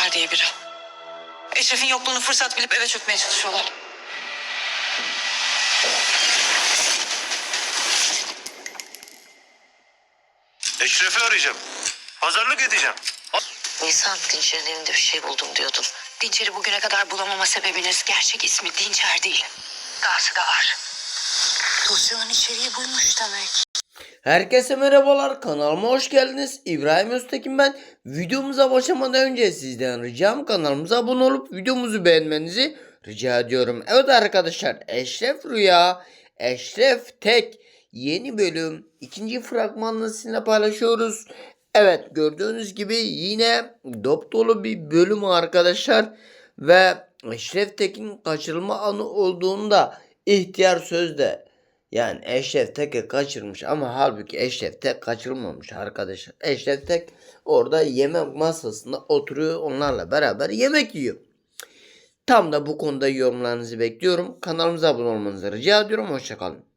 Dinçer diye biri. Eşref'in yokluğunu fırsat bilip eve çökmeye çalışıyorlar. Eşref'i arayacağım. Pazarlık edeceğim. Nisan Dinçer'in elinde bir şey buldum diyordun. Dinçer'i bugüne kadar bulamama sebebiniz gerçek ismi Dinçer değil. Dahası da var. Dosyanın içeriği buymuş demek. Herkese merhabalar kanalıma hoş geldiniz. İbrahim Öztekin ben. Videomuza başlamadan önce sizden ricam kanalımıza abone olup videomuzu beğenmenizi rica ediyorum. Evet arkadaşlar Eşref Rüya, Eşref Tek yeni bölüm ikinci fragmanını sizinle paylaşıyoruz. Evet gördüğünüz gibi yine dop dolu bir bölüm arkadaşlar ve Eşref Tek'in kaçırılma anı olduğunda ihtiyar sözde yani Eşref Tek'i kaçırmış ama halbuki Eşref Tek kaçırılmamış arkadaşlar. Eşref Tek orada yemek masasında oturuyor onlarla beraber yemek yiyor. Tam da bu konuda yorumlarınızı bekliyorum. Kanalımıza abone olmanızı rica ediyorum. Hoşçakalın.